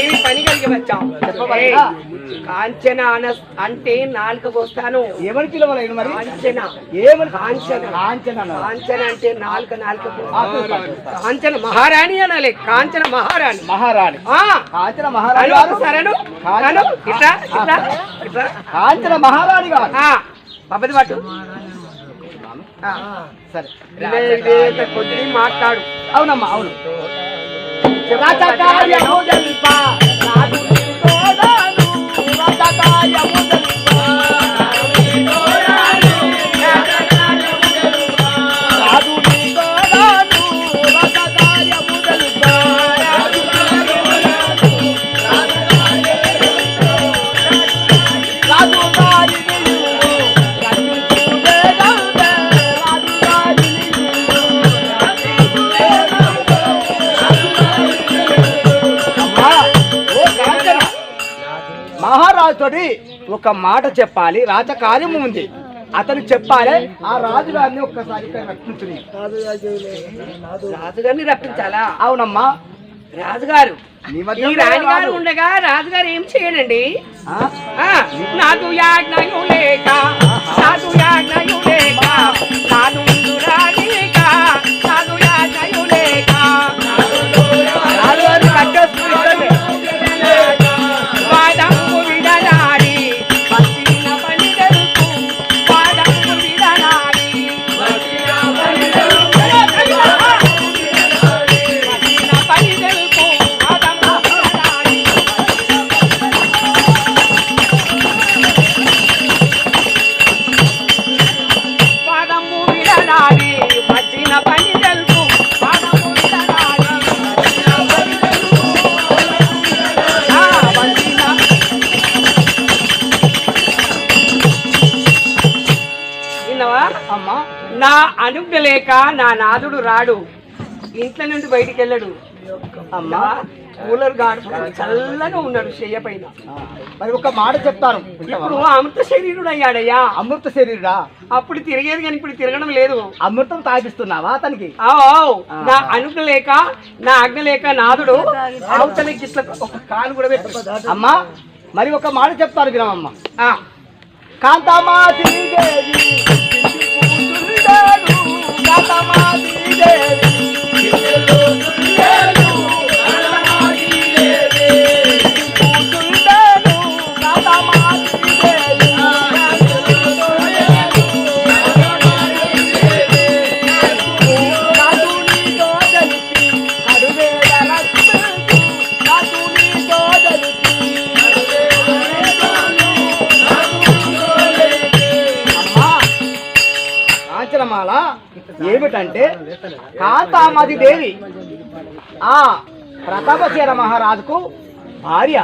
ఏమి పని కలిగి వచ్చాం. కాంచన అంటే నాలుక పోస్తాను ఏమని మరి? కాంచన. ఏమని? కాంచన. కాంచన అంటే నాలుక నాలుక. కాంచన మహారాణి అనాలి. కాంచన మహారాణి. మహారాణి. కాంచన మహారాణి సరను ఇట్లా ఇట్లా ఇట్లా కాంచన మహారాణి గారు? పబ్బది పట్టు సరే. కొద్ది మాట్లాడు. అవునమ్మా అవును. Raja Kali yang mau jadi pak. మహారాజుతోటి ఒక మాట చెప్పాలి రాజకార్యము ఉంది. అతను చెప్పాలి ఆ రాజుగారిని ఒక్కసారి రక్షించుని రాజుగారిని రప్పించాలా? అవునమ్మా. రాజుగారు ఈ రాణిగారు ఉండగా రాజుగారు ఏం చేయనండి? నాకు యాజ్ఞయు లేక నాకు యాజ్ఞయు నాదుడు రాడు. ఇంట్లో నుండి బయటికి వెళ్ళడు. అమ్మా. కూలర్ గాడు చల్లగా ఉన్నాడు చెయ్య పైన. మరి ఒక మాట చెప్తాను. ఇప్పుడు అమృత శరీరుడు అయ్యాడయ్యా. అమృత శరీరుడా? అప్పుడు తిరిగేది కానీ ఇప్పుడు తిరగడం లేదు. అమృతం తాగిస్తున్నావా అతనికి. నా అనుజ్ఞ లేక నా ఆజ్ఞ లేక నాదుడు అవతలి గిట్ల ఒక కాలు కూడా పెట్టు అమ్మా మరి ఒక మాట చెప్తాను కాంతమాతి దేవి. కూతురుడాడు, కాంతమాతి దేవి వర్ణమాల ఏమిటంటే కాంతామది దేవి ఆ ప్రతాపసేన మహారాజుకు భార్య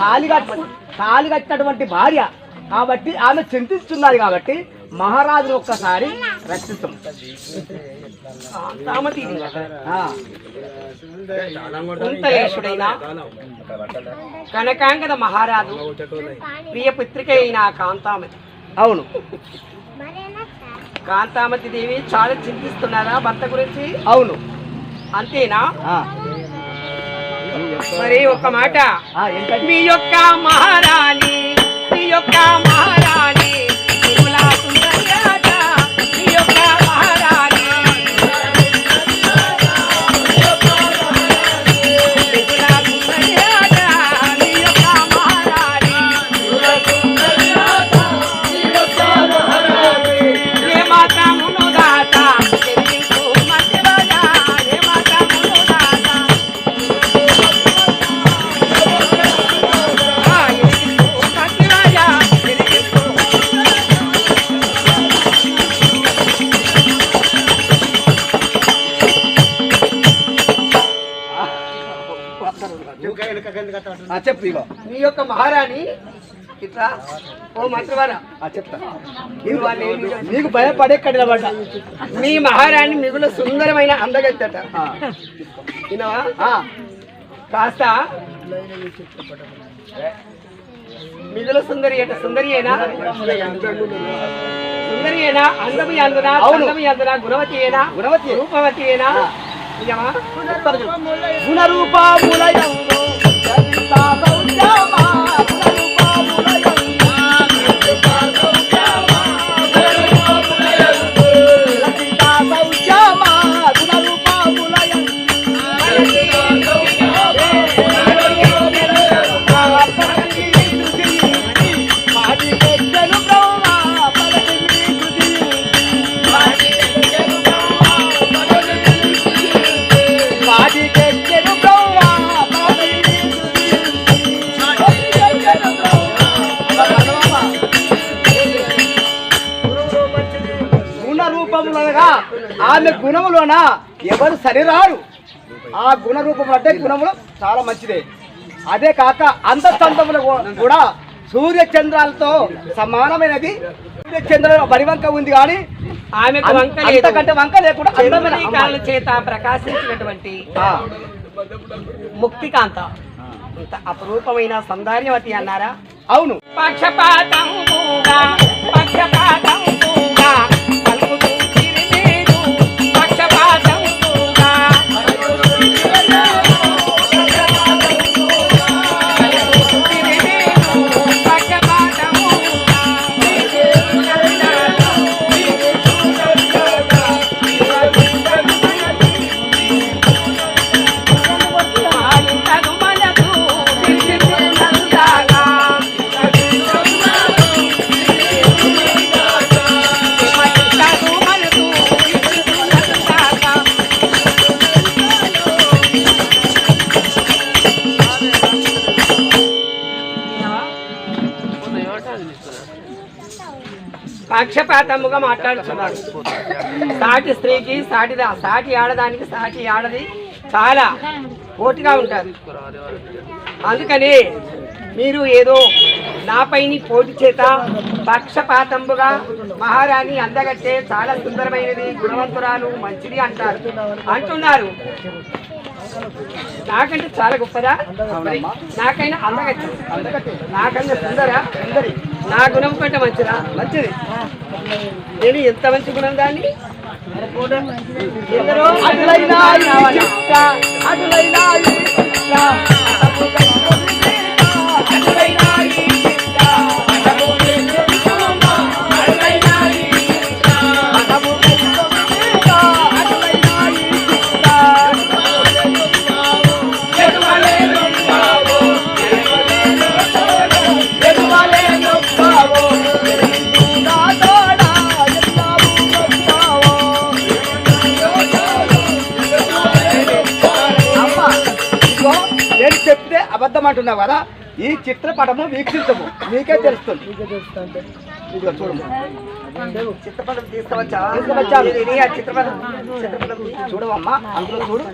తాలిగట్టు తాలిగట్టినటువంటి భార్య. కాబట్టి ఆమె చింతిస్తున్నది కాబట్టి మహారాజును ఒక్కసారి రక్షిస్తాం. కాంతామతి కుంతలేశుడైన మహారాజు ప్రియ పుత్రిక అయిన కాంతామతి. అవును. కాంతామతి దేవి చాలా చింతిస్తున్నారా భర్త గురించి? అవును. అంతేనా? మరి ఒక మాట. మీ యొక్క మహారాణి మీ యొక్క మహారాణి చెప్పు ఇగో. మీ యొక్క మహారాణి ఇట్లా ఓ మంత్రివారా? చెప్తా. నీకు భయపడే కడిలబడ్డ మీ మహారాణి మిగులు సుందరమైన వినవా కాస్త మిగులు సుందరి అట సుందరి అయినా సుందరి అయినా అందమి అందున? అవును. అందమి అందున? గుణవతి అయినా గుణవతి. రూపవతి అయినా నిజమా? గుణరూపములయందు ఆమె గుణములోన? ఎవరు సరిరారు? ఆ గుణ రూపములు అంటే గుణములు చాలా మంచిదే. అదే కాక అంతఃతంతములు కూడా సూర్య చంద్రాలతో సమానమైనది. సూర్య చంద్రుల బరివంక ఉంది కానీ ఆమెకు వంక అంతకంటే వంక లేకుండా చంద్రమణికాల. చేత ప్రకాశించినటువంటి ముక్తికాంత. ఇంత అపరూపమైన సౌందర్యవతి అన్నారా? అవును. పక్షపాతముగా పక్షపాతముగా పక్షపాతముగా మాట్లాడుతున్నాడు. సాటి స్త్రీకి సాటి సాటి ఆడదానికి సాటి ఆడది చాలా పోటీగా ఉంటారు. అందుకని మీరు ఏదో నాపైని పోటీ చేత పక్షపాతంబుగా మహారాణి అందగట్టే చాలా సుందరమైనది గుణవంతురాలు మంచిది అంటారు. అంటున్నారు. నాకంటే చాలా గొప్పదా. నాకైనా అందగట్టి అందుకట్టే నాకన్నా సుందరా? సుందరి నా గుణం కంటే మంచిదా? మంచిది. నేను ఎంత మంచి గుణం దాన్ని? ఎందరో అటులైనా అంటున్నావు కదా? ఈ చిత్రపటము వీక్షించము. నీకే తెలుస్తుంది. ఇదిగో చూడము చిత్రపటం తీసుకువచ్చా తీసుకువచ్చాను. ఇది- ఇది ఆ చిత్రపటం. చిత్రపటం చూడవమ్మా. అందులో చూడు.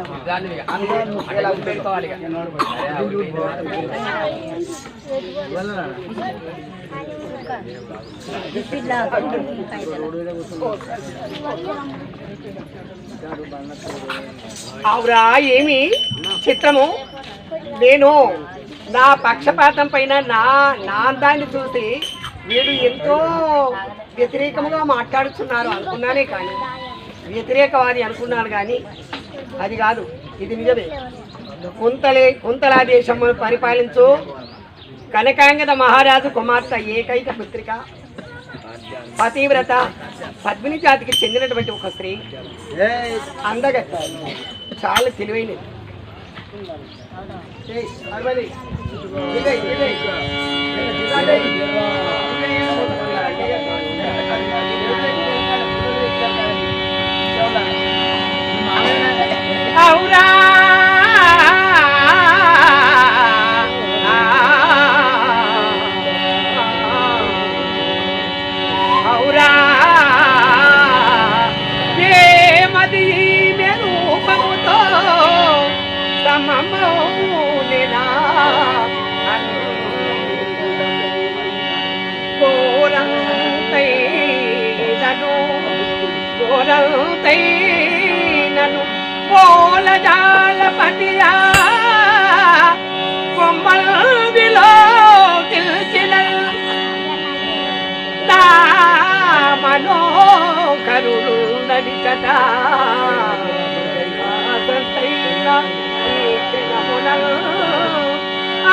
అందులో ఎలా పెట్టుకోవాలి ఇక. అవురా ఏమి? చిత్రము? నేను నా పక్షపాతం పైన నా నా అందాన్ని చూసి వీడు ఎంతో వ్యతిరేకముగా మాట్లాడుతున్నారు అనుకున్నానే కానీ వ్యతిరేకవాది అనుకున్నాను కానీ అది కాదు ఇది నిజమే. కుంతలే కుంతలా దేశము పరిపాలించు కనకాంగద మహారాజు కుమార్తె ఏకైక పుత్రిక పతివ్రత పద్మిని జాతికి చెందినటువంటి ఒక స్త్రీ. అందగత్త. చాలా తెలివైనది. Ahora ఘోరంతైనను పోలజాలపతియా కొమ్మల్దిలో తెలిసిన నా మనోకరుడు నది కదా. ఆ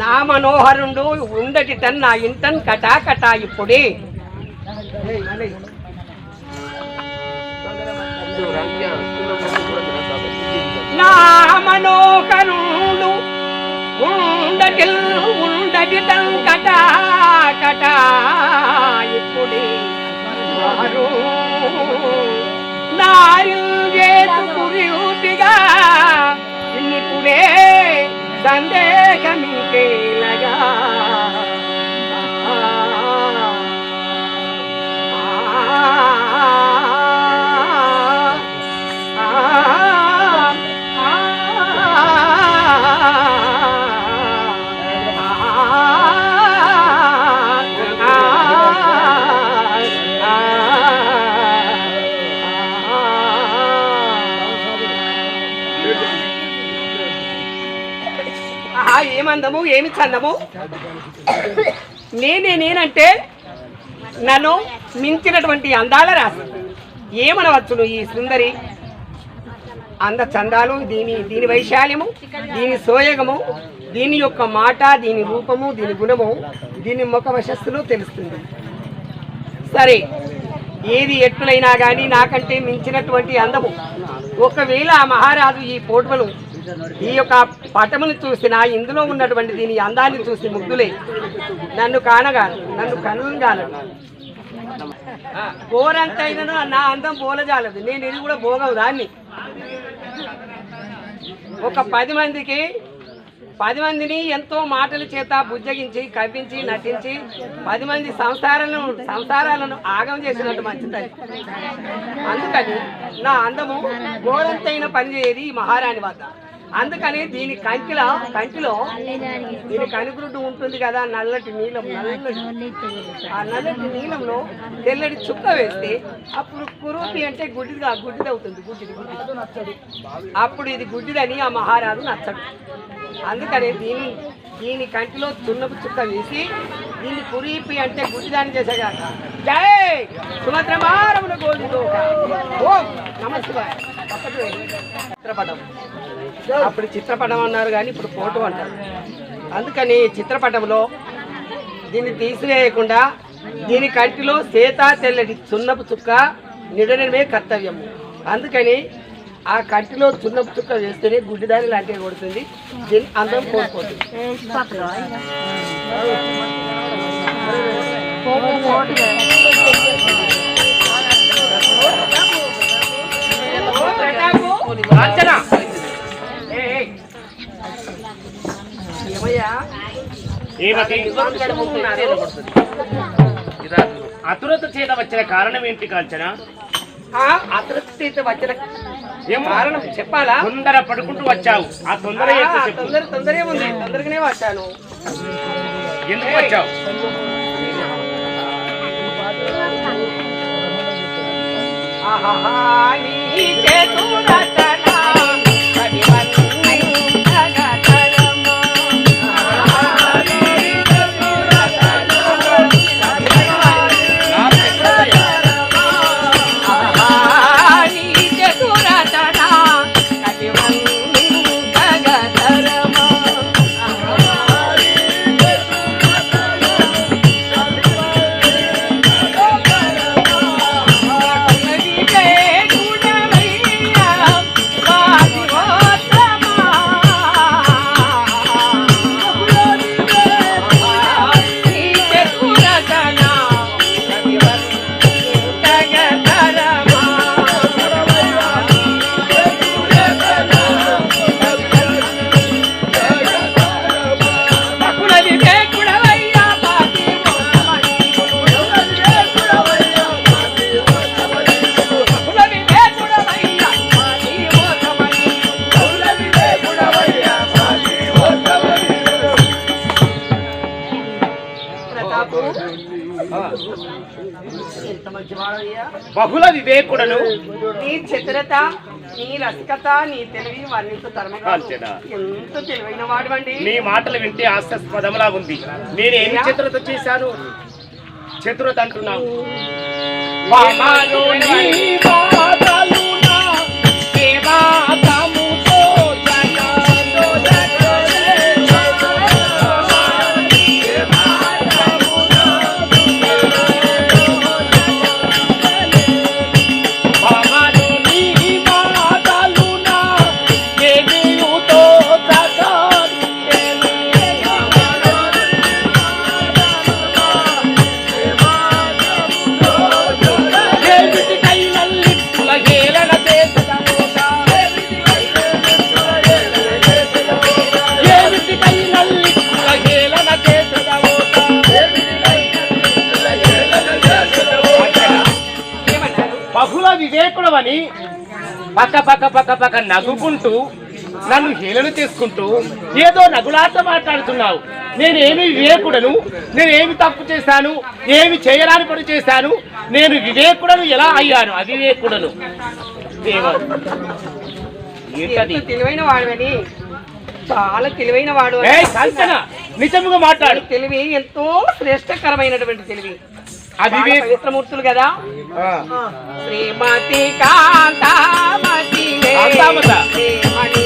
నా మనోహరుండు ఉండటిటన్ నా ఇంటన్ కటా కటా ఇప్పుడే. నా మనోహరుండు ఉండటిల్ ఉండటిటన్ కటా కటా ఇప్పుడే వారు నారిల్ చేతు కురియుతిగా ఇన్నిప్పుడే సందేహమింకేలగా ఏమి చందము నేనే నేనంటే నన్ను మించినటువంటి అందాల రాశి. ఏమనవచ్చును ఈ సుందరి? అంద చందాలు దీని దీని వైశాల్యము దీని సోయగము దీని యొక్క మాట దీని రూపము దీని గుణము దీని ముఖ వశస్సులు తెలుస్తుంది. సరే ఏది ఎట్లయినా కానీ నాకంటే మించినటువంటి అందము. ఒకవేళ ఆ మహారాజు ఈ పోటువలు ఈ యొక్క పటమును చూసినా ఇందులో ఉన్నటువంటి దీని అందాన్ని చూసి ముగ్గులే నన్ను కానగా నన్ను కనుగాను బోరంతైనను నా అందం బోలజాలదు. నేను ఇది కూడా బోగవు దాన్ని. ఒక పది మందికి పది మందిని ఎంతో మాటల చేత బుజ్జగించి కవ్వించి నటించి పది మంది సంసారాలను సంసారాలను ఆగం చేసినట్టు మంచిది అందుకని నా అందము గోరంతైన పనిచేయది ఈ మహారాణి వద్ద. అందుకని దీని కంకిలో కంకిలో దీని కనుగురుడ్డు ఉంటుంది కదా నల్లటి నీలం నల్లటి ఆ నల్లటి నీలంలో తెల్లటి చుక్క వేస్తే అప్పుడు కురూపి అంటే గుడ్డిది గుడ్డిది అవుతుంది గుడ్డిది గుడ్డిది. అప్పుడు ఇది గుడ్డిదని ఆ మహారాజు నచ్చడు. అందుకని దీని దీని కంటిలో చున్నపు చుక్క వేసి దీన్ని కురీపి అంటే గుడ్డిదాన్ని చేసేగాక. జై! సుభద్రమారమున గోధుతో ఓం నమస్కారం చిత్రపటం. అప్పుడు చిత్రపటం అన్నారు కానీ ఇప్పుడు ఫోటో అంటారు. అందుకని చిత్రపటంలో దీన్ని తీసివేయకుండా దీని కంటిలో సీత తెల్లటి సున్నపు చుక్క నిడనమే కర్తవ్యము అందుకని ఆ కంటిలో సున్నపు చుక్క వేస్తేనే గుడ్డిదారి లాంటివి కొడుతుంది. దీని అందం కోల్పోతుంది ఏయ్, కడుపుకున్నారు అతురత చేత వచ్చిన కారణం ఏంటి కాంచన? ఆ అతృప్తి వచ్చిన కారణం చెప్పాలా? తొందర పడుకుంటూ వచ్చావు. ఆ తొందర తొందర తొందరే ఉంది. తొందరగానే వచ్చాను. ఎందుకు వచ్చావు? ఆహాహా, బహుళ వివేకుడను. నీ చతురత నీ రసికత నీ తెలివి వర్ణించు తరమగా కాంచన. ఎంత తెలివైన వాడివండి. నీ మాటలు వింటే హాస్యాస్పదంలా ఉంది నేను ఏమి చతురత చేశాను? చతురత అంటున్నావు. పక్క పక్క పక్క పక్క నవ్వుకుంటూ నన్ను హేళన చేసుకుంటూ ఏదో నగులాట మాట్లాడుతున్నావు. నేనేమి వివేకుడను నేనేమి తప్పు చేశాను ఏమి చేయరాని పని చేశాను నేను వివేకుడను ఎలా అయ్యాను? అవివేకుడను. దేవా ఏంటది? ఎంత తెలివైన వాడివని? చాలా తెలివైన వాడు నిజముగా మాట్లాడు. తెలివి ఎంతో శ్రేష్టకరమైనటువంటి తెలివి. చాలా పవిత్రమూర్తులు కదా. శ్రీమతి కాంతామత. శ్రీమణి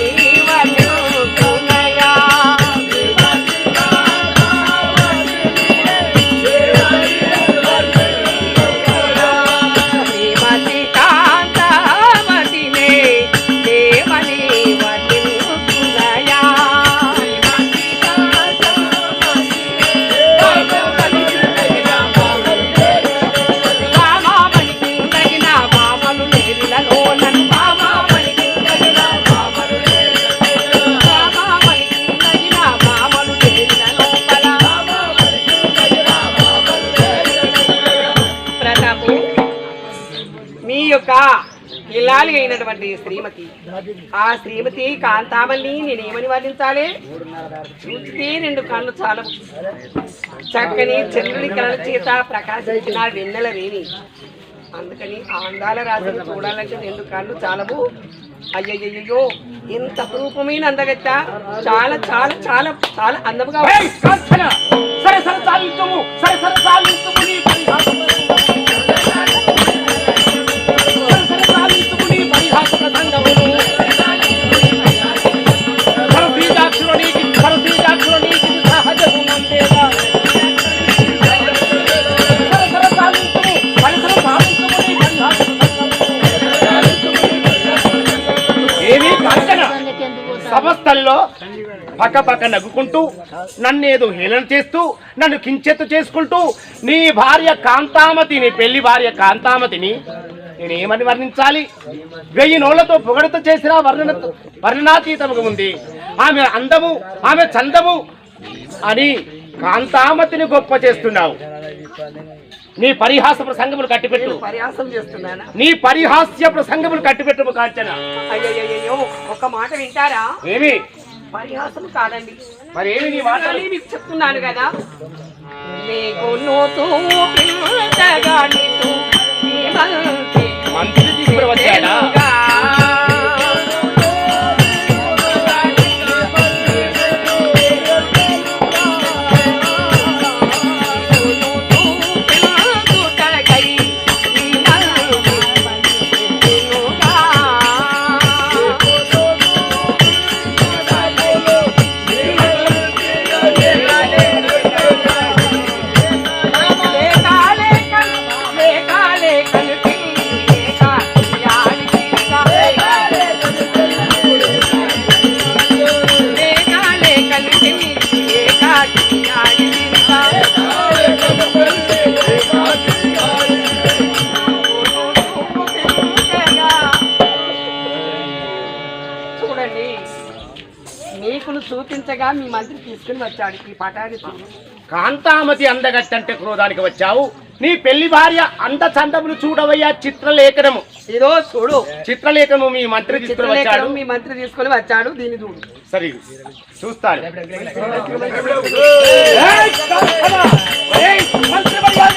ఇల్లాలి శ్రీమతి. ఆ శ్రీమతి కాంతామల్ని నేనేమని వర్ణించాలి. చూస్తే రెండు కళ్ళు చాలా. చక్కని చంద్రుని కళల చేత ప్రకాశించిన వెన్నెల రేణి అందుకని ఆ అందాల రాజును చూడాలంటే రెండు కళ్ళు చాలవు. అయ్యయ్యో ఎంత అపురూపమైన అందగట్ట చాలా చాలా చాలా చాలా అందముగా సరే సరే చాలించుము సరే సరే సమస్తల్లో పక్క పక్క నవ్వుకుంటూ నన్ను ఏదో హేళన చేస్తూ నన్ను కించెత్తు చేసుకుంటూ నీ భార్య కాంతామతిని పెళ్ళి భార్య కాంతామతిని నేనేమని వర్ణించాలి? వెయ్యి నోళ్ళతో పొగడత చేసిన వర్ణన వర్ణనాతీతముగా ఉంది. ఆమె అందము ఆమె చందము అని కాంతామతిని గొప్ప చేస్తున్నావు. నీ పరిహాస ప్రసంగములు కట్టిపెట్టు. పరిహాసం చేస్తున్నానా? నీ పరిహాస్య ప్రసంగములు కట్టిపెట్టు కాంచన. అయ్యయ్యో ఒక మాట వింటారా? ఏమి? పరిహాసం కాదండి. మరి ఏమి నీ మాట? మీకు చెప్తున్నాను కదా. నీకు నోతూ మంత్రి తీసుకుని వచ్చాడా మీ మంత్రి తీసుకుని వచ్చాడు ఈ పటాన్ని చూడు కాంతామతి అందగట్టంటే క్రోధానికి వచ్చావు. నీ పెళ్ళి భార్య అంద చందమును చూడవయ్యా చిత్రలేఖనము. ఇదో చూడు. చిత్రలేఖనము మీ మంత్రి తీసుకుని వచ్చాడు. చిత్రలేఖనం మీ మంత్రి తీసుకొని వచ్చాడు దీన్ని చూడు. సరే చూస్తాను. ఏయ్, కాంచన! ఏయ్, మంత్రి మర్యాద.